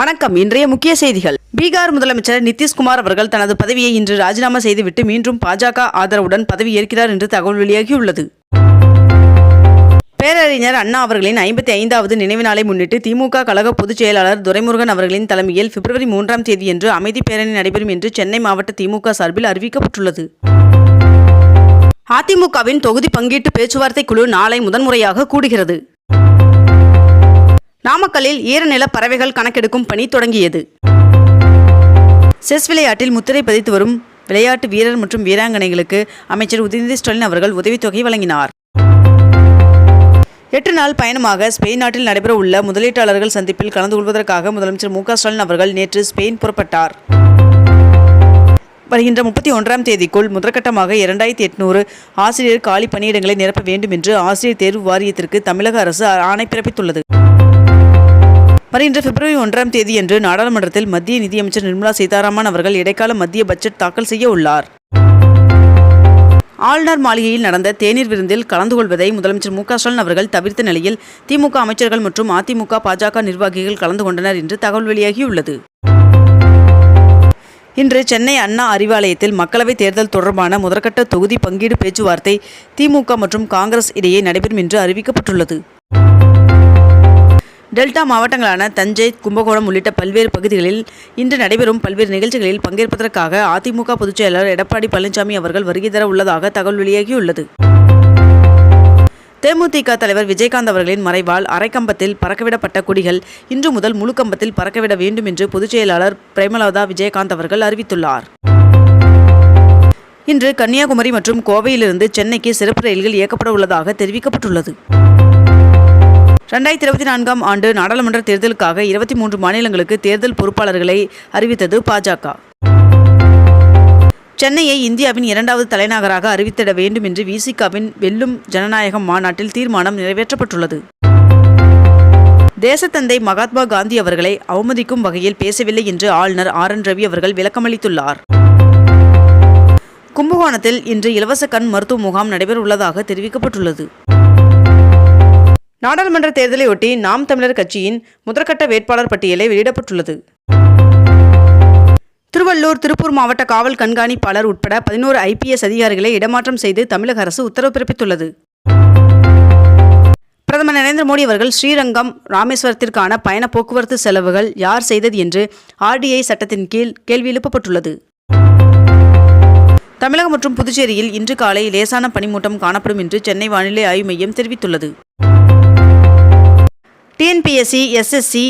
வணக்கம். இன்றைய முக்கிய செய்திகள். பீகார் முதலமைச்சர் நிதிஷ்குமார் அவர்கள் தனது பதவியை இன்று ராஜினாமா செய்துவிட்டு மீண்டும் பாஜக ஆதரவுடன் பதவி ஏற்கிறார் என்று தகவல் வெளியாகியுள்ளது. பேரறிஞர் அண்ணா அவர்களின் ஐம்பத்தி ஐந்தாவது நினைவு நாளை முன்னிட்டு திமுக கழக பொதுச் செயலாளர் துரைமுருகன் அவர்களின் தலைமையில் பிப்ரவரி மூன்றாம் தேதியன்று அமைதி பேரணி நடைபெறும் என்று சென்னை மாவட்ட திமுக சார்பில் அறிவிக்கப்பட்டுள்ளது. அதிமுகவின் தொகுதி பங்கீட்டு பேச்சுவார்த்தை குழு நாளை முதன்முறையாக கூடுகிறது. நாமக்கல்லில் ஈரநில பறவைகள் கணக்கெடுக்கும் பணி தொடங்கியது. செஸ் விளையாட்டில் முத்திரை பதித்து வரும் விளையாட்டு வீரர் மற்றும் வீராங்கனைகளுக்கு அமைச்சர் உதயநிதி ஸ்டாலின் அவர்கள் உதவித்தொகை வழங்கினார். எட்டு நாள் பயணமாக ஸ்பெயின் நாட்டில் நடைபெற உள்ள முதலீட்டாளர்கள் சந்திப்பில் கலந்து கொள்வதற்காக முதலமைச்சர் மு ஸ்டாலின் அவர்கள் நேற்று ஸ்பெயின் புறப்பட்டார். வருகின்ற முப்பத்தி ஒன்றாம் தேதிக்குள் முதற்கட்டமாக இரண்டாயிரத்தி எட்நூறு ஆசிரியர் காலி பணியிடங்களை நிரப்ப வேண்டும் என்று ஆசிரியர் தேர்வு வாரியத்திற்கு தமிழக அரசு ஆணை பிறப்பித்துள்ளது. வருகின்ற பிப்ரவரி ஒன்றாம் தேதியன்று நாடாளுமன்றத்தில் மத்திய நிதியமைச்சர் நிர்மலா சீதாராமன் அவர்கள் இடைக்கால மத்திய பட்ஜெட் தாக்கல் செய்ய உள்ளார். ஆளுநர் மாளிகையில் நடந்த தேநீர் விருந்தில் கலந்து கொள்வதை முதலமைச்சர் மு க ஸ்டாலின் அவர்கள் தவிர்த்த நிலையில் திமுக அமைச்சர்கள் மற்றும் அதிமுக பாஜக நிர்வாகிகள் கலந்து கொண்டனர் என்று தகவல் வெளியாகியுள்ளது. இன்று சென்னை அண்ணா அறிவாலயத்தில் மக்களவைத் தேர்தல் தொடர்பான முதற்கட்ட தொகுதி பங்கீடு பேச்சுவார்த்தை திமுக மற்றும் காங்கிரஸ் இடையே நடைபெறும் என்று அறிவிக்கப்பட்டுள்ளது. டெல்டா மாவட்டங்களான தஞ்சை கும்பகோணம் உள்ளிட்ட பல்வேறு பகுதிகளில் இன்று நடைபெறும் பல்வேறு நிகழ்ச்சிகளில் பங்கேற்பதற்காக அதிமுக பொதுச்செயலாளர் எடப்பாடி பழனிசாமி அவர்கள் வருகை தர உள்ளதாக தகவல் வெளியாகியுள்ளது. தேமுதிக தலைவர் விஜயகாந்த் அவர்களின் மறைவால் அரைக்கம்பத்தில் பறக்கவிடப்பட்ட கொடிகள் இன்று முதல் முழு கம்பத்தில் பறக்கவிட வேண்டும் என்று பொதுச் செயலாளர் பிரேமலதா விஜயகாந்த் அவர்கள் அறிவித்துள்ளார். இன்று கன்னியாகுமரி மற்றும் கோவையிலிருந்து சென்னைக்கு சிறப்பு ரயில்கள் இயக்கப்பட உள்ளதாக தெரிவிக்கப்பட்டுள்ளது. ரெண்டாயிரத்தி இருபத்தி நான்காம் ஆண்டு நாடாளுமன்ற தேர்தலுக்காக இருபத்தி மூன்று மாநிலங்களுக்கு தேர்தல் பொறுப்பாளர்களை அறிவித்தது பாஜக. சென்னையை இந்தியாவின் இரண்டாவது தலைநகராக அறிவித்திட வேண்டும் என்று விசிகாவின் வெல்லும் ஜனநாயகம் மாநாட்டில் தீர்மானம் நிறைவேற்றப்பட்டுள்ளது. தேசத்தந்தை மகாத்மா காந்தி அவர்களை அவமதிக்கும் வகையில் பேசவில்லை என்று ஆளுநர் ஆர் என் ரவி அவர்கள் விளக்கமளித்துள்ளார். கும்பகோணத்தில் இன்று இலவச கண் மருத்துவ முகாம் நடைபெறவுள்ளதாக தெரிவிக்கப்பட்டுள்ளது. நாடாளுமன்ற தேர்தலையொட்டி நாம் தமிழர் கட்சியின் முதற்கட்ட வேட்பாளர் பட்டியலை வெளியிடப்பட்டுள்ளது. திருவள்ளூர் திருப்பூர் மாவட்ட காவல் கண்காணிப்பாளர் உட்பட பதினோரு ஐபிஎஸ் அதிகாரிகளை இடமாற்றம் செய்து தமிழக அரசு உத்தரவு பிறப்பித்துள்ளது. பிரதமர் நரேந்திர மோடி அவர்கள் ஸ்ரீரங்கம் ராமேஸ்வரத்திற்கான பயண போக்குவரத்து செலவுகள் யார் செய்தது என்று ஆர்டிஐ சட்டத்தின் கீழ் கேள்வி எழுப்பப்பட்டுள்ளது. தமிழகம் மற்றும் புதுச்சேரியில் இன்று காலை லேசான பனிமூட்டம் காணப்படும் என்று சென்னை வானிலை ஆய்வு மையம் தெரிவித்துள்ளது. டிஎன்பிஎஸ்சி எஸ்எஸ்சி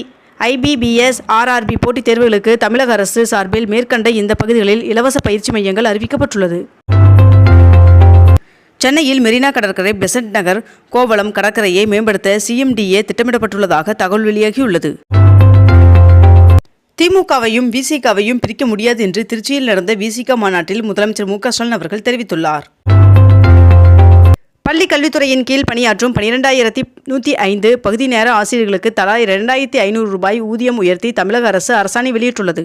ஐபிபிஎஸ் ஆர்ஆர்பி போட்டித் தேர்வுகளுக்கு தமிழக அரசு சார்பில் மேற்கண்ட இந்த பகுதிகளில் இலவச பயிற்சி மையங்கள் அறிவிக்கப்பட்டுள்ளது. சென்னையில் மெரினா கடற்கரை பெசன்ட் நகர் கோவளம் கடற்கரையை மேம்படுத்த சிஎம்டிஏ திட்டமிடப்பட்டுள்ளதாக தகவல் வெளியாகியுள்ளது. திமுகவையும் விசிகாவையும் பிரிக்க முடியாது என்று திருச்சியில் நடந்த விசிக மாநாட்டில் முதலமைச்சர் மு க ஸ்டாலின் அவர்கள் தெரிவித்துள்ளார். பள்ளி கல்வித்துறையின் கீழ் பணியாற்றும் பனிரெண்டாயிரத்தி நூற்றி ஐந்து பகுதி நேர ஆசிரியர்களுக்கு தலா இரண்டாயிரத்தி ஐநூறு ரூபாய் ஊதியம் உயர்த்தி தமிழக அரசு அரசாணை வெளியிட்டுள்ளது.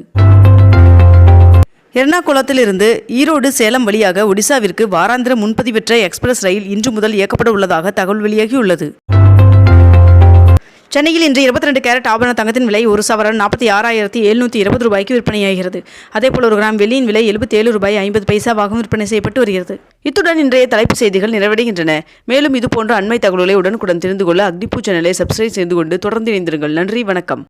எர்ணாகுளத்திலிருந்து ஈரோடு சேலம் வழியாக ஒடிசாவிற்கு வாராந்திர முன்பதிவற்ற எக்ஸ்பிரஸ் ரயில் இன்று முதல் இயக்கப்பட உள்ளதாக தகவல் வெளியாகியுள்ளது. சென்னையில் இன்று இருபத்தி ரெண்டு கேரட் ஆபரண தங்கத்தின் விலை ஒரு சவரன் நாற்பத்தி ஆறாயிரத்தி எழுநூற்றி இருபது ரூபாய்க்கு விற்பனையாகிறது. அதேபோல் ஒரு கிராம் வெள்ளியின் விலை எழுபத்தி ஏழு ரூபாய் ஐம்பது பைசாவாகவும் விற்பனை செய்யப்பட்டு வருகிறது. இத்துடன் இன்றைய தலைப்பு செய்திகள் நிறைவடைகின்றன. மேலும் இதுபோன்ற அண்மை தகவல்களை உடனுக்குடன் தெரிந்து கொள்ள அக்னிபூ சேனலை சப்ஸ்கிரைப் செய்து கொண்டு தொடர்ந்து இணைந்திருங்கள். நன்றி வணக்கம்.